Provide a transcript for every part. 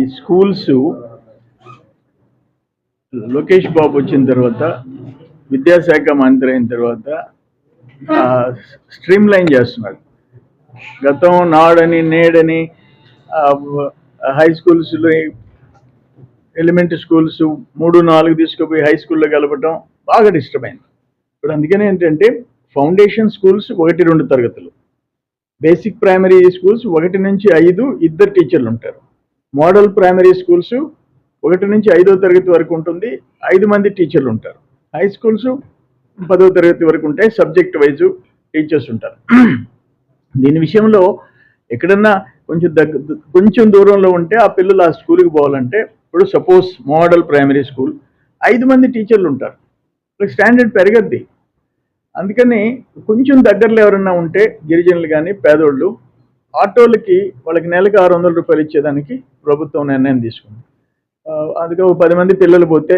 ఈ స్కూల్స్ లోకేష్ బాబు వచ్చిన తర్వాత విద్యాశాఖ మంత్రి అయిన తర్వాత స్ట్రీమ్ లైన్ చేస్తున్నారు. గతం నాడని నేడని హై స్కూల్స్లో ఎలిమెంటరీ స్కూల్స్ మూడు నాలుగు తీసుకుపోయి హై స్కూల్లో కలపటం బాగా డిస్టర్బ్ అయింది. ఇప్పుడు అందుకనే ఏంటంటే ఫౌండేషన్ స్కూల్స్ ఒకటి రెండు తరగతులు. బేసిక్ ప్రైమరీ స్కూల్స్ ఒకటి నుంచి ఐదు ఇద్దరు టీచర్లు ఉంటారు. మోడల్ ప్రైమరీ స్కూల్స్ ఒకటి నుంచి ఐదో తరగతి వరకు ఉంటుంది. ఐదు మంది టీచర్లు ఉంటారు. హై స్కూల్స్ పదో తరగతి వరకు ఉంటాయి. సబ్జెక్ట్ వైజ్ టీచర్స్ ఉంటారు. దీని విషయంలో ఎక్కడన్నా కొంచెం దగ్గ కొంచెం దూరంలో ఉంటే ఆ పిల్లలు ఆ స్కూల్కి పోవాలంటే ఇప్పుడు సపోజ్ మోడల్ ప్రైమరీ స్కూల్ ఐదు మంది టీచర్లు ఉంటారు. స్టాండర్డ్ పెరగద్ది. అందుకని కొంచెం దగ్గరలో ఎవరన్నా ఉంటే గిరిజనులు కానీ పేదోళ్ళు ఆటోలకి వాళ్ళకి నెలకు ఆరు వందల రూపాయలు ఇచ్చేదానికి ప్రభుత్వం నిర్ణయం తీసుకుంది. అందుకే ఒక పది మంది పిల్లలు పోతే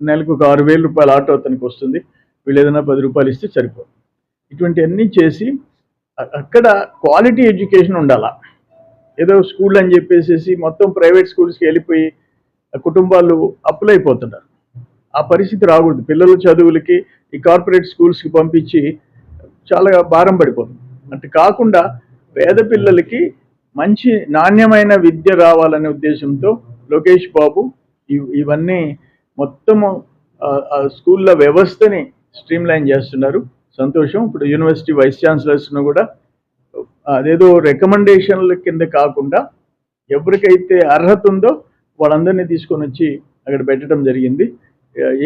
నెలకు ఒక ఆరు వేల రూపాయల ఆటో అతనికి వస్తుంది. వీళ్ళు ఏదైనా పది రూపాయలు ఇస్తే సరిపోదు. ఇటువంటివన్నీ చేసి అక్కడ క్వాలిటీ ఎడ్యుకేషన్ ఉండాలా. ఏదో స్కూల్ అని చెప్పేసి మొత్తం ప్రైవేట్ స్కూల్స్కి వెళ్ళిపోయి కుటుంబాలు అప్పులైపోతున్నారు ఆ పరిస్థితి రాకూడదు. పిల్లల చదువులకి ఈ కార్పొరేట్ స్కూల్స్కి పంపించి చాలా భారం పడిపోతుంది. అంటే కాకుండా పేద పిల్లలకి మంచి నాణ్యమైన విద్య రావాలనే ఉద్దేశంతో లోకేష్ బాబు ఇవన్నీ మొత్తము స్కూళ్ళ వ్యవస్థని స్ట్రీమ్ లైన్ చేస్తున్నారు. సంతోషం. ఇప్పుడు యూనివర్సిటీ వైస్ ఛాన్సలర్స్ను కూడా అదేదో రికమెండేషన్ల కింద కాకుండా ఎవరికైతే అర్హత ఉందో వాళ్ళందరినీ తీసుకొని వచ్చి అక్కడ పెట్టడం జరిగింది.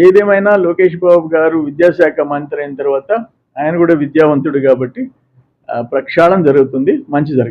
ఏదేమైనా లోకేష్ బాబు గారు విద్యాశాఖ మంత్రి అయిన తర్వాత ఆయన కూడా విద్యావంతుడు కాబట్టి ఆ, ప్రక్షాళన జరుగుతుంది. మంచి జరుగుతుంది